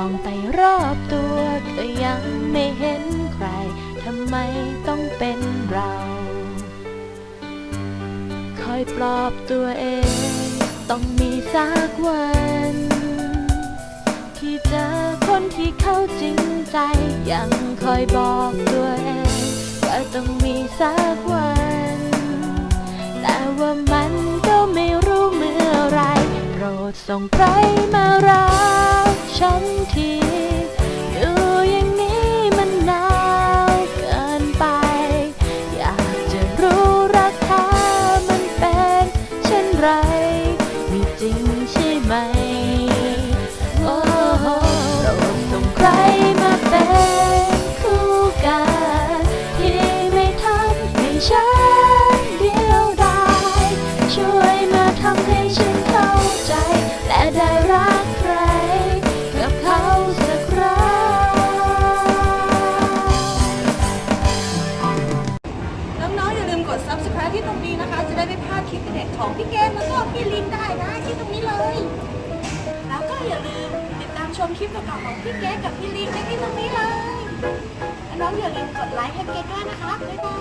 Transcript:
องไปรอบตัวก็ยังไม่เห็นใคร ทำไมต้องเป็นเรา คอยปลอบตัวเอง ต้องมีสักวัน ที่เจอคนที่เขาจริงใจ ยังคอยบอกตัวเองว่าต้องมีสักวัน แต่ว่ามันก็ไม่รู้เมื่อไรโปรดส่งใครมารัก ฉัน ด subscribe ที่ตรงนี้นะคะ จะได้ไม่พลาดคลิปเด็ดของพี่เกมแล้วก็พี่ลินได้นะที่ตรงนี้เลย แล้วก็อย่าลืมติดตามชมคลิปต่าๆของพี่เกมกับพี่ลินได้ที่ตรงนี้เลยและน้องอย่าลืมกดไลค์ให้เกมด้วยนะคะบ๊ายบาย